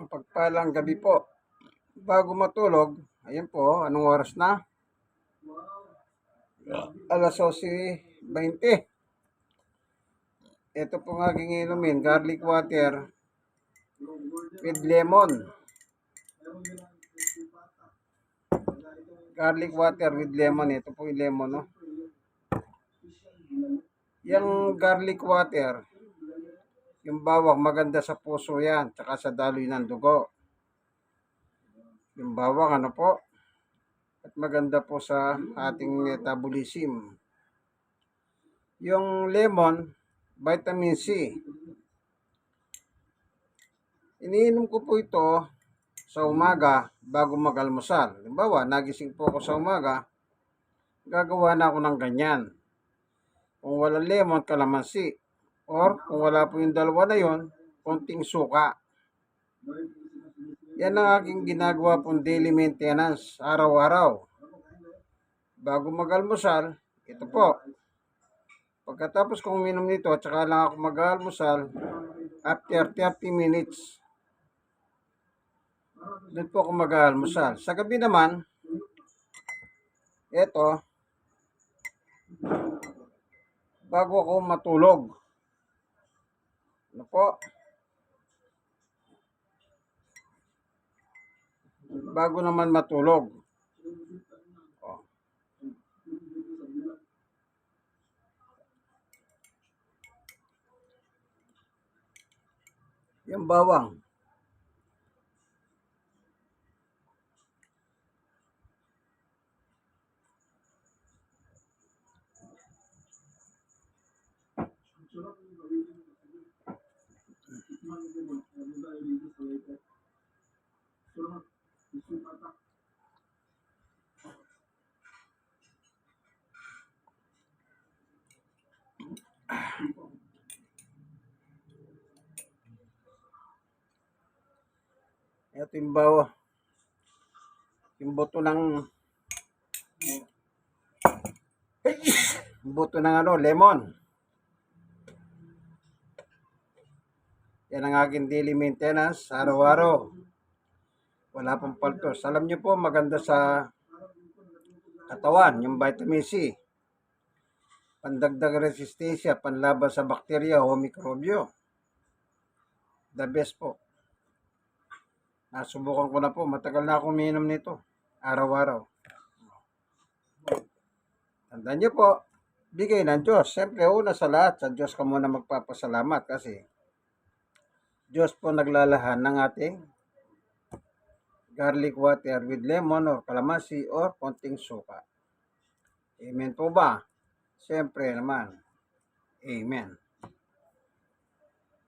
Mapagpalang gabi po. Bago matulog, ayan po, anong oras na? Alas 12.20. Ito po ang aking inumin, garlic water with lemon. Garlic water with lemon. Ito po yung lemon, no? Yung garlic water, yung bawang maganda sa puso yan, tsaka sa daloy ng dugo. Yung bawang, ano po? At maganda po sa ating metabolism. Yung lemon, vitamin C. Iniinom ko po ito sa umaga bago mag-almusal. Halimbawa, nagising po ako sa umaga, gagawa na ako ng ganyan. Kung walang lemon, kalamansi. Or kung wala po yung dalawa na yon, konting suka. Yan ang aking ginagawa pong daily maintenance, araw-araw. Bago mag-almusal, ito po. Pagkatapos kong minom nito, tsaka lang ako mag-almusal, after 30 minutes, doon po ako mag-almusal. Sa gabi naman, ito, bago ako matulog. Po? Bago naman matulog. Oh. Yung bawang. Ito yung bawa. Yung buto ng buto ng ano, lemon. Yan ang aking daily maintenance, araw-araw. Wala pong paltos. Alam niyo po, maganda sa katawan, yung vitamin C. Pandagdag resistensya, panlaban sa bakterya o mikrobyo. The best po. Nasubukan ko na po. Matagal na akong umiinom nito. Araw-araw. Tandaan niyo po, bigay ng Diyos. Siyempre, una sa lahat, sa Diyos ka muna magpapasalamat kasi Diyos po naglalahan ng ating garlic water with lemon or kalamansi or konting suka. Amen po ba? Siyempre naman. Amen.